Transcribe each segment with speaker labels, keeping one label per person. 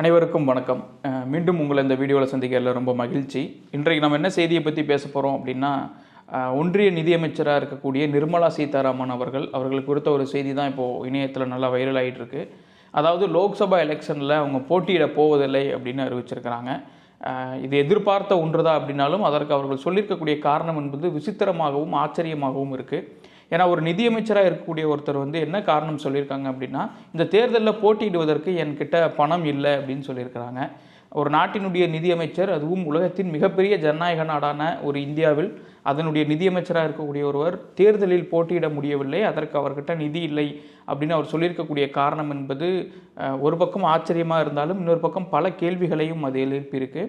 Speaker 1: அனைவருக்கும் வணக்கம். மீண்டும் உங்களை இந்த வீடியோவில் சந்திக்கிறதுல ரொம்ப மகிழ்ச்சி. இன்றைக்கு நம்ம என்ன செய்தியை பற்றி பேச போகிறோம் அப்படின்னா ஒன்றிய நிதியமைச்சராக இருக்கக்கூடிய நிர்மலா சீதாராமன் அவர்கள் அவர்களுக்கு கொடுத்த ஒரு செய்தி தான் இப்போது இணையத்தில் நல்லா வைரல் ஆகிட்டுருக்கு அதாவது லோக்சபா எலெக்ஷனில் அவங்க போட்டியிட போவதில்லை அப்படின்னு அறிவிச்சிருக்கிறாங்க. இது எதிர்பார்த்த ஒன்றுதான் அப்படின்னாலும் அதற்கு அவர்கள் சொல்லியிருக்கக்கூடிய காரணம் என்பது விசித்திரமாகவும் ஆச்சரியமாகவும் இருக்குது ஏன்னா ஒரு நிதியமைச்சராக இருக்கக்கூடிய ஒருத்தர் வந்து என்ன காரணம் சொல்லியிருக்காங்க அப்படின்னா இந்த தேர்தலில் போட்டியிடுவதற்கு என்கிட்ட பணம் இல்லை அப்படின்னு சொல்லியிருக்கிறாங்க. ஒரு நாட்டினுடைய நிதியமைச்சர் அதுவும் உலகத்தின் மிகப்பெரிய ஜனநாயக நாடான ஒரு இந்தியாவில் அதனுடைய நிதியமைச்சராக இருக்கக்கூடிய ஒருவர் தேர்தலில் போட்டியிட முடியவில்லை அதற்கு அவர்கிட்ட நிதி இல்லை அப்படின்னு அவர் சொல்லியிருக்கக்கூடிய காரணம் என்பது ஒரு பக்கம் ஆச்சரியமாக இருந்தாலும் இன்னொரு பக்கம் பல கேள்விகளையும் அது எழுப்பியிருக்கு.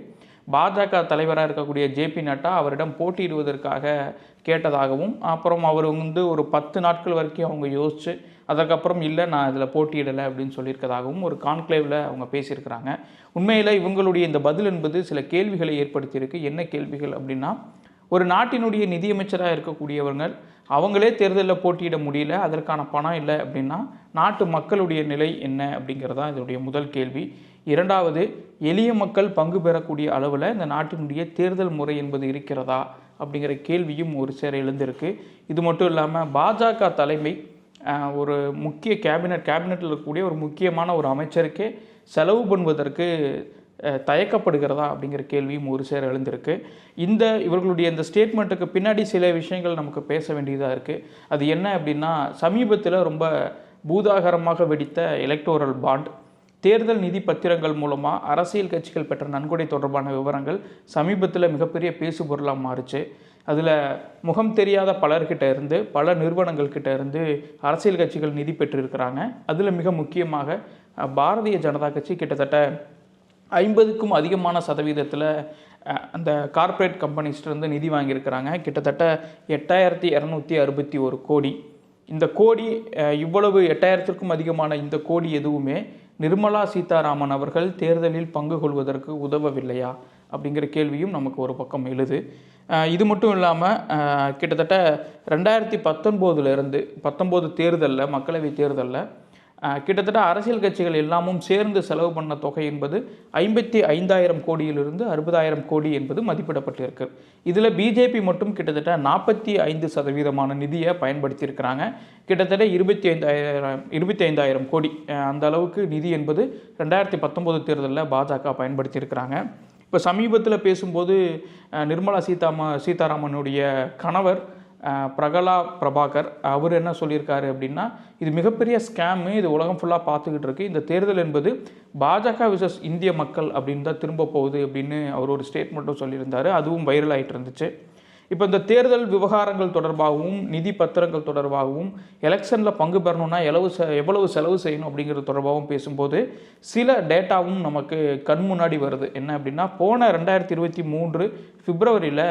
Speaker 1: பாஜக தலைவராக இருக்கக்கூடிய ஜேபி நட்டா அவரிடம் போட்டியிடுவதற்காக கேட்டதாகவும் அப்புறம் அவர் வந்து ஒரு பத்து நாட்கள் வரைக்கும் அவங்க யோசித்து அதுக்கப்புறம் இல்லை நான் இதில் போட்டியிடலை அப்படின்னு சொல்லியிருக்கதாகவும் ஒரு கான்க்ளேவில் அவங்க பேசியிருக்கிறாங்க. உண்மையில் இவங்களுடைய இந்த பதில் என்பது சில கேள்விகளை ஏற்படுத்தியிருக்கு. என்ன கேள்விகள் அப்படின்னா ஒரு நாட்டினுடைய நிதியமைச்சராக இருக்கக்கூடியவர்கள் அவங்களே தேர்தலில் போட்டியிட முடியல அதற்கான பணம் இல்லை அப்படின்னா நாட்டு மக்களுடைய நிலை என்ன அப்படிங்கிறதா இதனுடைய முதல் கேள்வி. இரண்டாவது எளிய மக்கள் பங்கு பெறக்கூடிய அளவில் இந்த நாட்டினுடைய தேர்தல் முறை என்பது இருக்கிறதா அப்படிங்கிற கேள்வியும் ஒரு சேர எழுந்திருக்கு. இது மட்டும் இல்லாமல் பாஜக தலைமை ஒரு முக்கிய கேபினட் கேபினட்டில் இருக்கக்கூடிய ஒரு முக்கியமான ஒரு அமைச்சருக்கே செலவு பண்ணுவதற்கு தயக்கப்படுகிறதா அப்படிங்கிற கேள்வியும் ஒரு சேர எழுந்திருக்கு. இந்த இவர்களுடைய இந்த ஸ்டேட்மெண்ட்டுக்கு பின்னாடி சில விஷயங்கள் நமக்கு பேச வேண்டியதாக இருக்குது அது என்ன அப்படின்னா சமீபத்தில் ரொம்ப பூதாகரமாக வெடித்த எலக்டோரல் பாண்ட் தேர்தல் நிதி பத்திரங்கள் மூலமாக அரசியல் கட்சிகள் பெற்ற நன்கொடை தொடர்பான விவரங்கள் சமீபத்தில் மிகப்பெரிய பேசுபொருளாக மாறுச்சு. அதில் முகம் தெரியாத பலர்கிட்ட இருந்து பல நிறுவனங்கள்கிட்ட இருந்து அரசியல் கட்சிகள் நிதி பெற்றிருக்கிறாங்க. அதில் மிக முக்கியமாக பாரதிய ஜனதா கட்சி கிட்டத்தட்ட ஐம்பதுக்கும் அதிகமான சதவீதத்தில் அந்த கார்ப்பரேட் கம்பெனிஸ்லேருந்து நிதி வாங்கியிருக்கிறாங்க. கிட்டத்தட்ட எட்டாயிரத்தி இரநூத்தி அறுபத்தி ஒரு கோடி. இந்த கோடி இவ்வளவு எட்டாயிரத்திற்கும் அதிகமான இந்த கோடி எதுவுமே நிர்மலா சீதாராமன் அவர்கள் தேர்தலில் பங்கு கொள்வதற்கு உதவவில்லையா? அப்படிங்கிற கேள்வியும் நமக்கு ஒரு பக்கம் எழுது. இது மட்டும் இல்லாமல் கிட்டத்தட்ட ரெண்டாயிரத்தி பத்தொன்பதுலேருந்து பத்தொம்போது தேர்தலில் மக்களவை தேர்தலில் கிட்டத்தட்ட அரசியல் கட்சிகள் எல்லாமும் சேர்ந்து செலவு பண்ண தொகை என்பது ஐம்பத்தி ஐந்தாயிரம் கோடியிலிருந்து அறுபதாயிரம் கோடி என்பது மதிப்பிடப்பட்டிருக்கு. இதில் பிஜேபி மட்டும் கிட்டத்தட்ட நாற்பத்தி ஐந்து சதவீதமான நிதியை பயன்படுத்தியிருக்கிறாங்க. கிட்டத்தட்ட இருபத்தி ஐந்தாயிரம் இருபத்தி ஐந்தாயிரம் கோடி. அந்த அளவுக்கு நிதி என்பது ரெண்டாயிரத்தி பத்தொம்போது தேர்தலில் பாஜக பயன்படுத்தியிருக்கிறாங்க. இப்போ சமீபத்தில் பேசும்போது நிர்மலா சீதாம சீதாராமனுடைய கணவர் பிரகலா பிரபாகர் அவர் என்ன சொல்லியிருக்காரு அப்படின்னா இது மிகப்பெரிய ஸ்கேமு இது உலகம் ஃபுல்லாக பார்த்துக்கிட்டு இருக்கு. இந்த தேர்தல் என்பது பாஜக விசஸ் இந்திய மக்கள் அப்படின்னு தான் திரும்ப போகுது அப்படின்னு அவர் ஒரு ஸ்டேட்மெண்ட்டும் சொல்லியிருந்தார். அதுவும் வைரல் ஆகிட்டு இருந்துச்சு. இப்போ இந்த தேர்தல் விவகாரங்கள் தொடர்பாகவும் நிதி பத்திரங்கள் தொடர்பாகவும் எலெக்ஷனில் பங்கு பெறணும்னா எவ்வளவு செ எவ்வளவு செலவு செய்யணும் அப்படிங்கிறது தொடர்பாகவும் பேசும்போது சில டேட்டாவும் நமக்கு கண் முன்னாடி வருது. என்ன அப்படின்னா போன ரெண்டாயிரத்தி இருபத்தி மூன்று பிப்ரவரியில்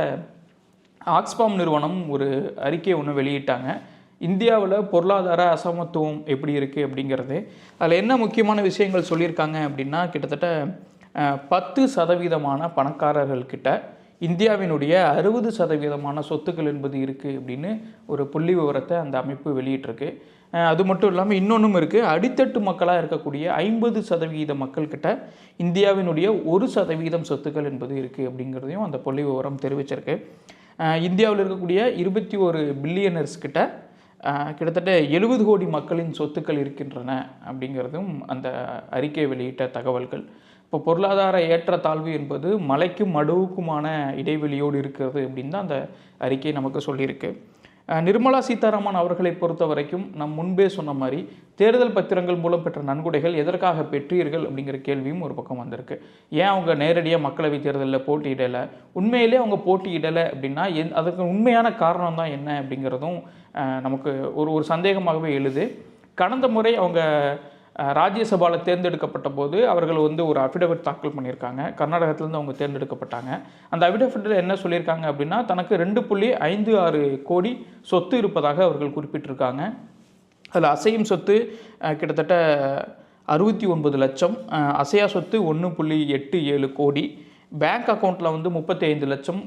Speaker 1: ஆக்ஸ்பாம் நிறுவனம் ஒரு அறிக்கை ஒன்று வெளியிட்டாங்க. இந்தியாவில் பொருளாதார அசமத்துவம் எப்படி இருக்குது அப்படிங்கிறது. அதில் என்ன முக்கியமான விஷயங்கள் சொல்லியிருக்காங்க அப்படின்னா கிட்டத்தட்ட பத்து சதவீதமான பணக்காரர்கள்கிட்ட இந்தியாவினுடைய அறுபது சதவீதமான சொத்துக்கள் என்பது இருக்குது அப்படின்னு ஒரு புள்ளி விவரத்தை அந்த அமைப்பு வெளியிட்டிருக்கு. அது மட்டும் இல்லாமல் இன்னொன்றும் இருக்குது அடித்தட்டு மக்களாக இருக்கக்கூடிய ஐம்பது சதவீத மக்கள்கிட்ட இந்தியாவினுடைய ஒரு சதவீதம் சொத்துக்கள் என்பது இருக்குது அப்படிங்கிறதையும் அந்த புள்ளி விவரம் தெரிவிச்சிருக்கு. இந்தியாவில் இருக்கக்கூடிய இருபத்தி ஒரு பில்லியனர்ஸ் கிட்ட கிட்டத்தட்ட எழுபது கோடி மக்களின் சொத்துக்கள் இருக்கின்றன அப்படிங்கிறதும் அந்த அறிக்கை வெளியிட்ட தகவல்கள். இப்போ பொருளாதார ஏற்றத்தாழ்வு என்பது மலைக்கும் மடுவுக்குமான இடைவெளியோடு இருக்கிறது அப்படின்னு தான் அந்த அறிக்கை நமக்கு சொல்லியிருக்கு. நிர்மலா சீதாராமன் அவர்களை பொறுத்த வரைக்கும் நம் முன்பே சொன்ன மாதிரி தேர்தல் பத்திரங்கள் மூலம் பெற்ற நன்கொடைகள் எதற்காக பெற்றீர்கள் அப்படிங்கிற கேள்வியும் ஒரு பக்கம் வந்திருக்கு. ஏன் அவங்க நேரடியாக மக்களவை தேர்தலில் போட்டியிடலை? உண்மையிலே அவங்க போட்டியிடலை அப்படின்னா என் அதுக்கு உண்மையான காரணம் தான் என்ன அப்படிங்கிறதும் நமக்கு ஒரு ஒரு சந்தேகமாகவே எழுது. கடந்த முறை அவங்க ராஜ்யசபாவில் தேர்ந்தெடுக்கப்பட்ட போது அவர்கள் வந்து ஒரு அஃபிடவிட் தாக்கல் பண்ணியிருக்காங்க. கர்நாடகத்திலேருந்து அவங்க தேர்ந்தெடுக்கப்பட்டாங்க. அந்த அஃபிடவிட்டில் என்ன சொல்லியிருக்காங்க அப்படின்னா தனக்கு ரெண்டு புள்ளி ஐந்து ஆறு கோடி சொத்து இருப்பதாக அவர்கள் குறிப்பிட்டிருக்காங்க. அதில் அசையும் சொத்து கிட்டத்தட்ட அறுபத்தி ஒன்பது லட்சம் அசையா சொத்து ஒன்று புள்ளி எட்டு ஏழு கோடி. பேங்க் அக்கௌண்ட்டில் வந்து முப்பத்தி ஐந்து லட்சம்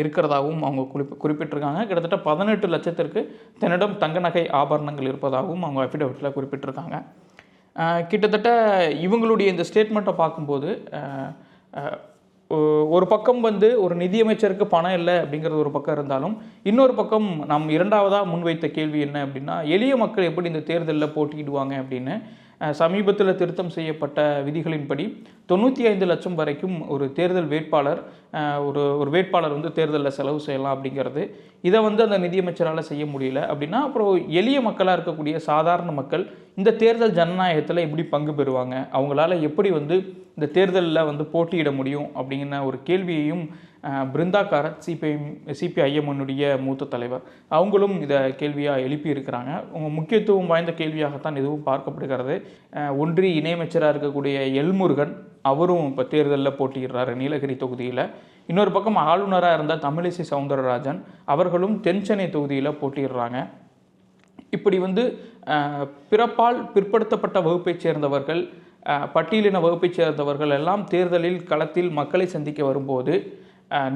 Speaker 1: இருக்கிறதாகவும் அவங்க குறிப்பி குறிப்பிட்டிருக்காங்க. கிட்டத்தட்ட பதினெட்டு லட்சத்திற்கு தன்னிடம் தங்க நகை ஆபரணங்கள் இருப்பதாகவும் அவங்க அஃபிடவிட்டில் குறிப்பிட்டிருக்காங்க. கிட்டத்தட்ட இவங்களுடைய இந்த ஸ்டேட்மெண்ட்டை பார்க்கும்போது ஒரு பக்கம் வந்து ஒரு நிதியமைச்சருக்கு பணம் இல்லை அப்படிங்கிறது ஒரு பக்கம் இருந்தாலும் இன்னொரு பக்கம் நாம் இரண்டாவதாக முன்வைத்த கேள்வி என்ன அப்படின்னா எளிய மக்கள் எப்படி இந்த தேர்தலில் போட்டியிடுவாங்க அப்படின்னு சமீபத்தில் திருத்தம் செய்யப்பட்ட விதிகளின்படி தொண்ணூற்றி ஐந்து லட்சம் வரைக்கும் ஒரு தேர்தல் வேட்பாளர் ஒரு ஒரு வேட்பாளர் வந்து தேர்தலில் செலவு செய்யலாம் அப்படிங்கிறது இதை வந்து அந்த நிதியமைச்சரால் செய்ய முடியல அப்படின்னா அப்புறம் எளிய மக்களாக இருக்கக்கூடிய சாதாரண மக்கள் இந்த தேர்தல் ஜனநாயகத்தில் எப்படி பங்கு பெறுவாங்க? அவங்களால எப்படி வந்து இந்த தேர்தலில் வந்து போட்டியிட முடியும் அப்படிங்கிற ஒரு கேள்வியையும் பிருந்தா காரத் சிபிஐ சிபிஐஎம்னுடைய மூத்த தலைவர் அவங்களும் இதை கேள்வியாக எழுப்பியிருக்கிறாங்க உங்கள் முக்கியத்துவம் வாய்ந்த கேள்வியாகத்தான் இதுவும் பார்க்கப்படுகிறது. ஒன்றிய இணையமைச்சராக இருக்கக்கூடிய எல்முருகன் அவரும் இப்போ தேர்தலில் போட்டியிடுறாரு நீலகிரி தொகுதியில். இன்னொரு பக்கம் ஆளுநராக இருந்த தமிழிசை சவுந்தரராஜன் அவர்களும் தென்சென்னை தொகுதியில் போட்டியிடுறாங்க. இப்படி வந்து பிறப்பால் பிற்படுத்தப்பட்ட வகுப்பைச் சேர்ந்தவர்கள் பட்டியலின வகுப்பைச் சேர்ந்தவர்கள் எல்லாம் தேர்தலில் களத்தில் மக்களை சந்திக்க வரும்போது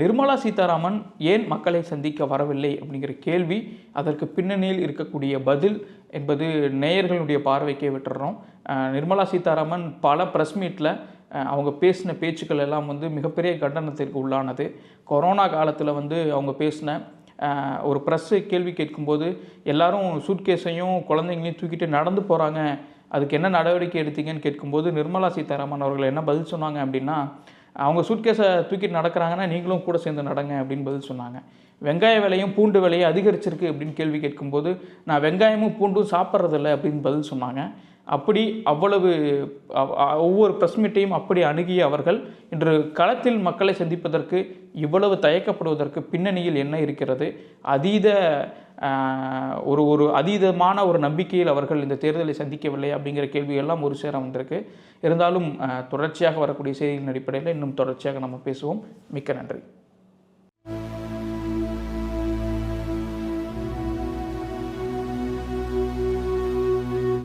Speaker 1: நிர்மலா சீதாராமன் ஏன் மக்களை சந்திக்க வரவில்லை அப்படிங்கிற கேள்வி அதற்கு பின்னணியில் இருக்கக்கூடிய பதில் என்பது நேயர்களுடைய பார்வைக்கே விட்டுறோம். நிர்மலா சீதாராமன் பல ப்ரெஸ் மீட்டில் அவங்க பேசின பேச்சுக்கள் எல்லாம் வந்து மிகப்பெரிய கண்டனத்திற்கு உள்ளானது. கொரோனா காலத்தில் வந்து அவங்க பேசின ஒரு ப்ரெஸ்ஸு கேள்வி கேட்கும்போது எல்லாரும் சூட்கேஸையும் குழந்தைங்களையும் தூக்கிட்டு நடந்து போகிறாங்க அதுக்கு என்ன நடவடிக்கை எடுத்தீங்கன்னு கேட்கும்போது நிர்மலா சீதாராமன் அவர்கள் என்ன பதில் சொன்னாங்க அப்படின்னா அவங்க சூட்கேஸை தூக்கிட்டு நடக்கிறாங்கன்னா நீங்களும் கூட சேர்ந்து நடங்க அப்படின்னு பதில் சொன்னாங்க. வெங்காய விலையும் பூண்டு விலையும் அதிகரிச்சிருக்கு அப்படின்னு கேள்வி கேட்கும்போது நான் வெங்காயமும் பூண்டும் சாப்பிட்றதில்ல அப்படின்னு பதில் சொன்னாங்க. அப்படி அவ்வளவு ஒவ்வொரு ப்ரெஸ் மீட்டையும் அப்படி அணுகிய அவர்கள் இன்று களத்தில் மக்களை சந்திப்பதற்கு இவ்வளவு தயக்கப்படுவதற்கு பின்னணியில் என்ன இருக்கிறது? அதீத ஒரு ஒரு அதீதமான ஒரு நம்பிக்கையில் அவர்கள் இந்த தேர்தலை சந்திக்கவில்லை அப்படிங்கிற கேள்வியெல்லாம் ஒரு சேர வந்திருக்கு. இருந்தாலும் தொடர்ச்சியாக வரக்கூடிய செய்திகளின் அடிப்படையில் இன்னும் தொடர்ச்சியாக நம்ம பேசுவோம். மிக்க நன்றி.